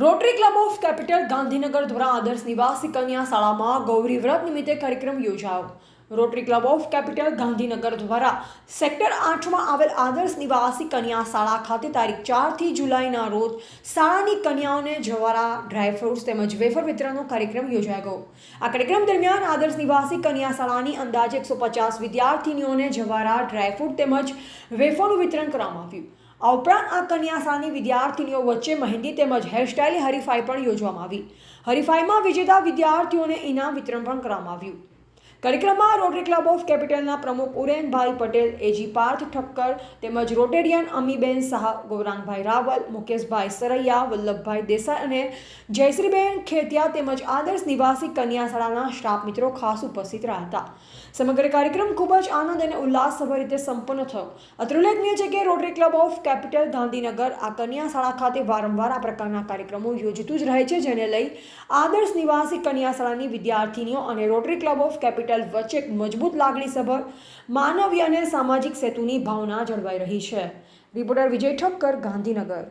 Rotary Club of Capital Gandhinagar દ્વારા આદર્શ નિવાસી કન્યા શાળામાં ગૌરી વ્રત નિમિત્તે કાર્યક્રમ યોજાયો. Rotary Club of Capital Gandhinagar દ્વારા સેક્ટર આઠમાં આવેલ આદર્શ નિવાસી કન્યા શાળા ખાતે તારીખ ચારથી જુલાઈના રોજ શાળાની કન્યાઓને જવારા ડ્રાયફ્રૂટ્સ તેમજ વેફર વિતરણનો કાર્યક્રમ યોજાઈ ગયો. આ કાર્યક્રમ દરમિયાન આદર્શ નિવાસી કન્યા શાળાની અંદાજે એકસો પચાસ વિદ્યાર્થીનીઓને જવારા ડ્રાયફ્રૂટ તેમજ વેફરનું વિતરણ કરવામાં આવ્યું. આ ઉપરાંત આ કન્યાશાળાની વિદ્યાર્થીનીઓ વચ્ચે મહેંદી તેમજ હેરસ્ટાઇલ હરીફાઈ પણ યોજવામાં આવી. હરીફાઈમાં વિજેતા વિદ્યાર્થીઓને ઇનામ વિતરણ પણ કરવામાં આવ્યું. કાર્યક્રમમાં રોટરી ક્લબ ઓફ કેપિટલના પ્રમુખ ઉરેનભાઈ પટેલ એજી પાર્થ ઠક્કર તેમજ રોટેરિયન અમીબેન શાહ ગૌરાંગભાઈ રાવલ, મુકેશભાઈ સરૈયા, વલ્લભભાઈ દેસાઈ અને જયશ્રીબેન ખેતિયા તેમજ આદર્શ નિવાસી કન્યા શાળાના સ્ટાફ મિત્રો ખાસ ઉપસ્થિત રહ્યા હતા. સમગ્ર કાર્યક્રમ ખૂબ જ આનંદ અને ઉલ્લાસભર રીતે સંપન્ન થયો. અત્રે ઉલ્લેખનીય છે કે Rotary Club of Capital Gandhinagar આ કન્યા શાળા ખાતે વારંવાર આ પ્રકારના કાર્યક્રમો યોજતું જ રહે છે, જેને લઈ આદર્શ નિવાસી કન્યા શાળાની વિદ્યાર્થીનીઓ અને રોટરી ક્લબ ઓફ કેપિટલ વચ્ચે એક મજબૂત લાગણીસભર માનવીય અને સામાજિક સેતુની ભાવના જળવાઈ રહી છે. રિપોર્ટર વિજય ઠક્કર ગાંધીનગર.